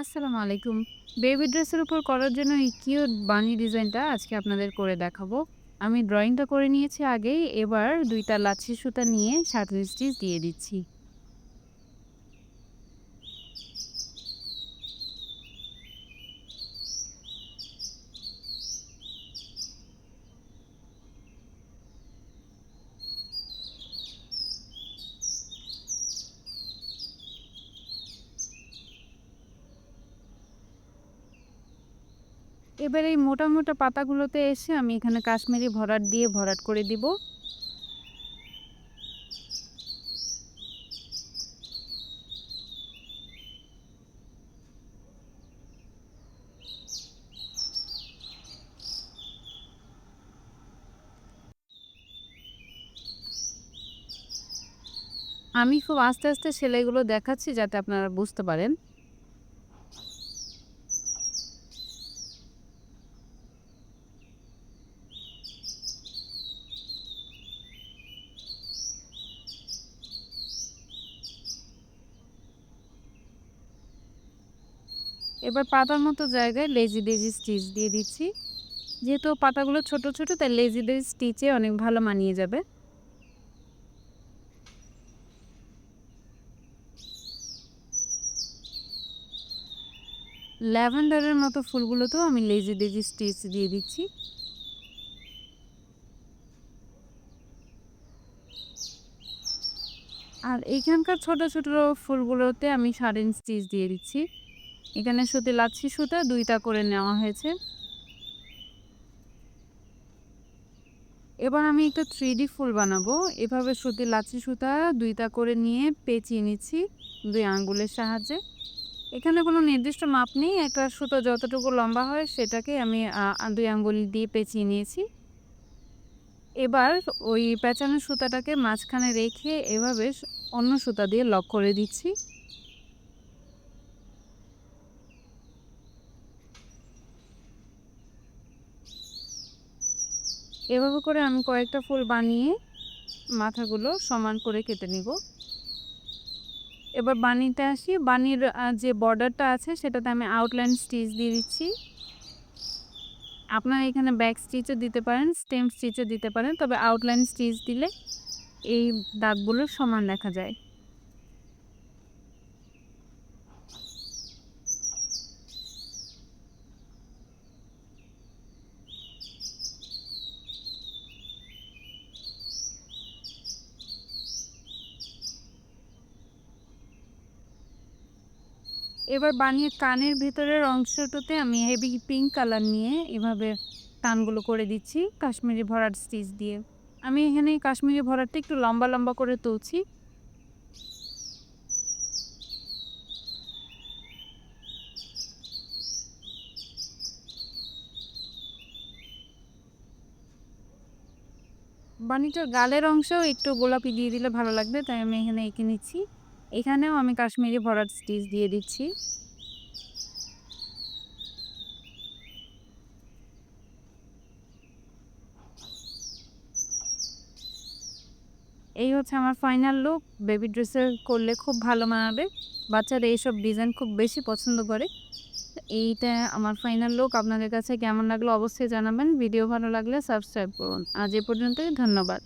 আসসালামু আলাইকুম। বেবি ড্রেসের উপর করার জন্য এই কিউট বানি ডিজাইনটা আজকে আপনাদের করে দেখাবো। আমি ড্রয়িংটা করে নিয়েছি আগেই। এবার ২ টা লাচ্ছি সুতা নিয়ে সাত স্টিচ দিয়ে দিচ্ছি। এবার এই মোটা, মোটা পাতাগুলোতে এসে আমি এখানে কাশ্মীরি ভরাট দিয়ে ভরাট করে দিব। আমি খুব আস্তে, আস্তে সেলাইগুলো দেখাচ্ছি যাতে আপনারা বুঝতে পারেন। এবার পাতার মতো জায়গায় লেজি ডেজি স্টিচ দিয়ে দিচ্ছি। যেহেতু পাতাগুলো ছোট, ছোট তাই লেজি ডেজি স্টিচে অনেক ভালো মানিয়ে যাবে। ল্যাভেন্ডারের মতো ফুলগুলোতেও আমি লেজি ডেজি স্টিচ দিয়ে দিচ্ছি। আর এইখানকার ছোট, ছোট ফুলগুলোতে আমি সারেন স্টিচ দিয়ে দিচ্ছি। এখানে সুতি লাচ্ছি সুতা দুইটা করে নেওয়া হয়েছে। এবার আমি একটা 3D ফুল বানাবো। এভাবে সুতি লাচ্ছি সুতা দুইটা করে নিয়ে পেঁচিয়ে নিচ্ছি দুই আঙ্গুলের সাহায্যে। এখানে কোনো নির্দিষ্ট মাপ নেই। একটা সুতো যতটুকু লম্বা হয় সেটাকে আমি দুই ২ আঙ্গুল দিয়ে পেঁচিয়ে নিয়েছি। এবার ওই পেঁচানো সুতাটাকে মাঝখানে রেখে এভাবে অন্য সুতা দিয়ে লক করে দিচ্ছি। এভাবে করে আমি কয়েকটা ফুল বানিয়ে মাথাগুলো সমান করে কেটে নিব। এবার বানিতে আসি। বানির যে বর্ডারটা আছে সেটাতে আমি আউটলাইন স্টিচ দিয়ে দিচ্ছি। আপনারা এখানে ব্যাক স্টিচও দিতে পারেন, স্টেম স্টিচও দিতে পারেন। তবে আউটলাইন স্টিচ দিলে এই দাগগুলো সমান দেখা যায়। এবার বানিয়ে কানের ভেতরের অংশটাতে আমি হেভি পিঙ্ক কালার নিয়ে এভাবে কানগুলো করে দিচ্ছি কাশ্মীরি ভরাট স্টিচ দিয়ে। আমি এখানে কাশ্মীরি ভরাটটা একটু লম্বা, লম্বা করে তুলছি। বানিটার গালের অংশেও একটু গোলাপি দিয়ে দিলে ভালো লাগবে। তাই আমি এখানে এঁকে নিচ্ছি। এখানেও আমি কাশ্মীরি ভরাট স্টিচ দিয়ে দিচ্ছি। এই হচ্ছে আমার ফাইনাল লুক। বেবি ড্রেসের করলে খুব ভালো মানাবে। বাচ্চারা এইসব ডিজাইন খুব বেশি পছন্দ করে। এইটা আমার ফাইনাল লুক। আপনাদের কাছে কেমন লাগল অবশ্যই জানাবেন। ভিডিও ভালো লাগলে সাবস্ক্রাইব করুন। আজ এ পর্যন্তই, ধন্যবাদ।